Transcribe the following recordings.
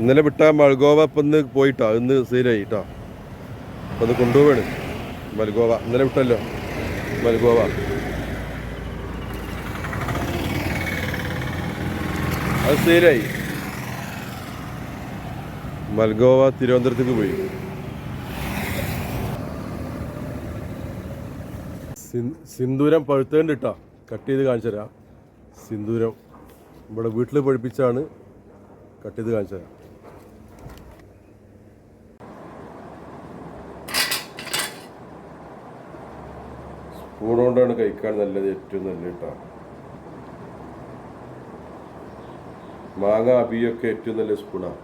ഇന്നലെ വിട്ട മൽഗോവ ഇപ്പം ഇന്ന് പോയിട്ടോ ഇന്ന് സീരായി കേട്ടോ അപ്പം ഒന്ന് കൊണ്ടുപോവാണ് മൽഗോവ. ഇന്നലെ വിട്ടല്ലോ മൽഗോവ. അത് സീരായി മൽഗോവ തിരുവനന്തപുരത്തേക്ക് പോയി. സിന്ദൂരം പഴുത്തേണ്ട് ഇട്ടാ കട്ട് ചെയ്ത് കാണിച്ചു തരാം. സിന്ദൂരം ഇവിടെ വീട്ടിൽ പഴുപ്പിച്ചാണ് കട്ട് ചെയ്ത് കാണിച്ചു തരാം. സ്പൂൺ കൊണ്ടാണ് കഴിക്കാൻ നല്ലത് ഏറ്റവും നല്ല കേട്ടോ മാങ്ങ അബിയൊക്കെ ഏറ്റവും നല്ല സ്പൂണാണ്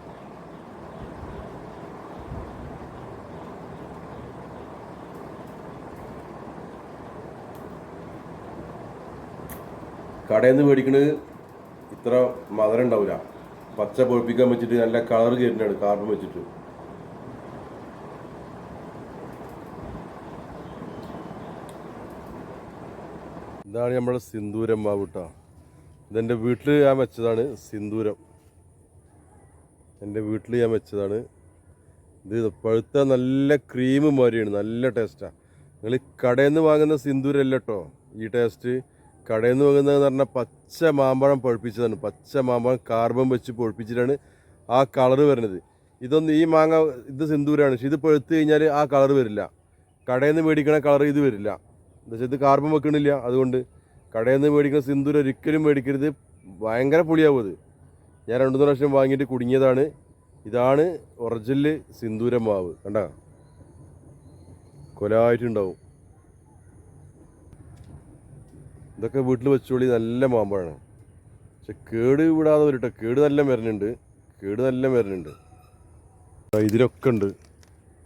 കടയിൽ നിന്ന് മേടിക്കണത് ഇത്ര മധുരം ഉണ്ടാവില്ല പച്ച പൊഴിപ്പിക്കാൻ വെച്ചിട്ട് നല്ല കളർ കയറ്റുന്നതാണ് കാർബൺ വെച്ചിട്ട്. ഇതാണ് നമ്മുടെ സിന്ദൂരം മാവ് കേട്ടോ ഇതെന്റെ വീട്ടിൽ ഞാൻ വെച്ചതാണ് സിന്ദൂരം. എന്റെ വീട്ടിൽ ഞാൻ വെച്ചതാണ്. ഇത് പഴുത്ത നല്ല ക്രീം മാതിരിയാണ് നല്ല ടേസ്റ്റാണ് നിങ്ങൾ കടയിൽ നിന്ന് വാങ്ങുന്ന സിന്ദൂരല്ല കേട്ടോ ഈ ടേസ്റ്റ് കടയിൽ നിന്ന് വാങ്ങുന്നതെന്ന് പറഞ്ഞാൽ പച്ച മാമ്പഴം പഴുപ്പിച്ചതാണ്. പച്ച മാമ്പഴം കാർബൺ വെച്ച് പൊഴിപ്പിച്ചിട്ടാണ് ആ കളർ വരുന്നത്. ഇതൊന്നും ഈ മാങ്ങ ഇത് സിന്ദൂരാണ്. പക്ഷെ ഇത് പഴുത്ത് കഴിഞ്ഞാൽ ആ കളർ വരില്ല. കടയിൽ നിന്ന് മേടിക്കണ കളർ ഇത് വരില്ല. എന്താ വെച്ചാൽ ഇത് കാർബൺ വെക്കണില്ല. അതുകൊണ്ട് കടയിൽ നിന്ന് മേടിക്കുന്ന സിന്ദൂരം ഒരിക്കലും മേടിക്കരുത്. ഭയങ്കര പുളിയാവും അത്. ഞാൻ രണ്ടു മൂന്ന് പ്രാവശ്യം വാങ്ങിയിട്ട് കുടുങ്ങിയതാണ്. ഇതാണ് ഒറിജിനൽ സിന്ദൂര മാവ്. കണ്ട? കൊലായിട്ടുണ്ടാവും. ഇതൊക്കെ വീട്ടിൽ വെച്ചോളി നല്ല മാമ്പഴമാണ് പക്ഷെ കേട് വിടാതെ വരട്ടെ. കേട് നല്ല മരുന്നുണ്ട്. കേട് നല്ല മരുന്നുണ്ട്. ഇതിലൊക്കെ ഉണ്ട്.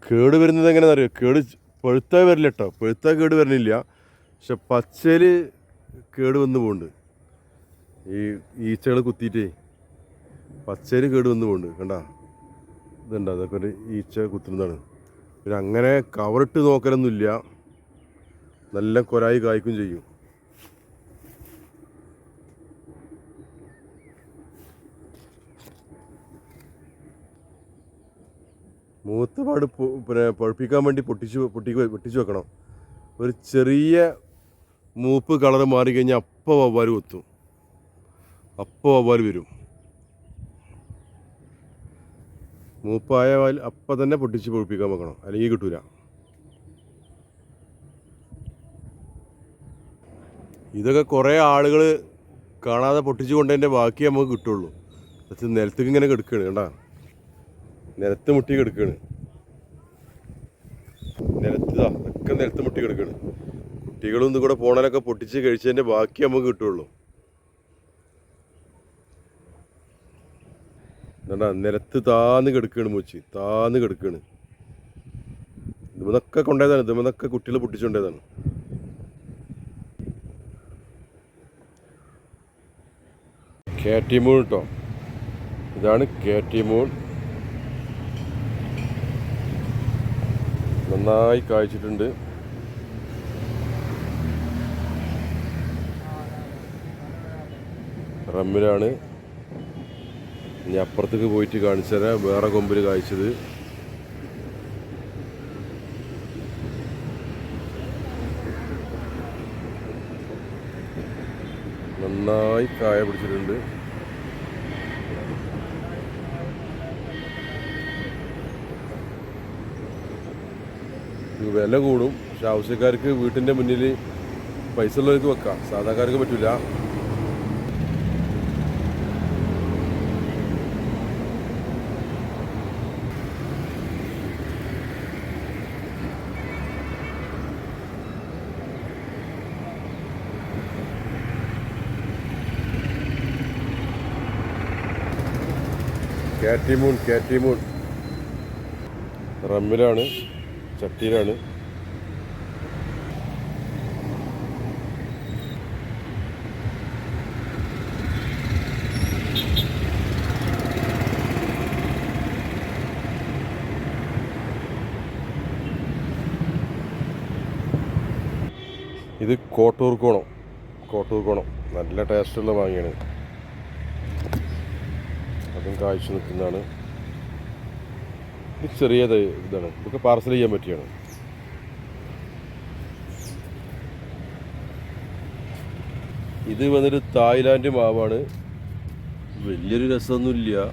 കേട് വരുന്നത് എങ്ങനെയാണെന്ന് അറിയോ കേട് പഴുത്ത വരില്ല കേട്ടോ പഴുത്ത കേട് വരുന്നില്ല പക്ഷെ പച്ചയിൽ കേട് വന്ന് പോകുന്നുണ്ട് ഈ ഈച്ചകൾ കുത്തിയിട്ടേ പച്ചയിൽ കേട് വന്ന് പോകുന്നുണ്ട് കണ്ട? ഇതുണ്ട്? അതൊക്കെ ഒരു ഈച്ച കുത്തുന്നതാണ്. പിന്നെ അങ്ങനെ കവറിട്ട് നോക്കലൊന്നുമില്ല. നല്ല കൊരായി കായ്ക്കും ചെയ്യും. മൂത്ത പാട് പൊ- പിന്നെ പഴുപ്പിക്കാൻ വേണ്ടി പൊട്ടിച്ച് പൊട്ടിക്ക് പൊട്ടിച്ച് വെക്കണം. ഒരു ചെറിയ മൂപ്പ് കളർ മാറിക്കഴിഞ്ഞാൽ അപ്പോൾ വവ്വാൽ കൊത്തും. അപ്പോൾ വവ്വാൽ വരും. മൂപ്പായ വാൽ അപ്പം തന്നെ പൊട്ടിച്ച് പൊഴിപ്പിക്കാൻ വെക്കണം. അല്ലെങ്കിൽ കിട്ടൂല. ഇതൊക്കെ കുറേ ആളുകൾ കാണാതെ പൊട്ടിച്ച് കൊണ്ടതിന്റെ ബാക്കി നമുക്ക് കിട്ടുള്ളൂ. നിലത്തേക്ക് ഇങ്ങനെ കിടക്കുകയാണ് കണ്ടാ? നിലത്ത് മുട്ടി കിടക്കുകയാണ് നിലത്തിതാ ഒക്കെ നിലത്ത് മുട്ടി കിടക്കുകയാണ് കുട്ടികളൊന്നും കൂടെ പോണലൊക്കെ പൊട്ടിച്ച് കഴിച്ചതിന്റെ ബാക്കി നമുക്ക് കിട്ടുള്ളൂ. എന്താ നിലത്ത് താന്ന് കിടക്കുകയാണ് മൂച്ചി താന്ന് കിടക്കുകയാണ് ഇതുമെന്നൊക്കെ കൊണ്ടേതാണ് ഇതുമെന്നൊക്കെ കുട്ടികൾ പൊട്ടിച്ചുകൊണ്ടേതാണ് കാറ്റിമൂൺ കേട്ടോ ഇതാണ് കാറ്റിമൂൺ നന്നായി കായ്ച്ചിട്ടുണ്ട്. റമ്മിലാണ്. ഇനി അപ്പുറത്തേക്ക് പോയിട്ട് കാണിച്ചു തരാം. വേറെ കൊമ്പിൽ കായ്ച്ചത്. നന്നായി കായ പിടിച്ചിട്ടുണ്ട്. വില കൂടും. പക്ഷെ ആവശ്യക്കാർക്ക് വീട്ടിന്റെ മുന്നിൽ പൈസ ഉള്ളവർക്ക് വെക്കാം. സാധാരണക്കാർക്ക് പറ്റില്ല കാറ്റിമൂൺ കാറ്റിമൂൺ. റമ്മിലാണ്. ചട്ടിയിലാണ്. ഇത് കോട്ടൂർ കോണം. കോട്ടൂർ കോണം. നല്ല ടേസ്റ്റുള്ള വാങ്ങിയാണ് അതും കാഴ്ച നിൽക്കുന്നതാണ്. ഇത് ചെറിയ ഇതാണ്. ഇതൊക്കെ പാർസൽ ചെയ്യാൻ പറ്റിയാണ്. ഇത് വന്നിട്ട് തായ്ലാൻഡ് മാവാണ്. വലിയൊരു രസമൊന്നുമില്ല.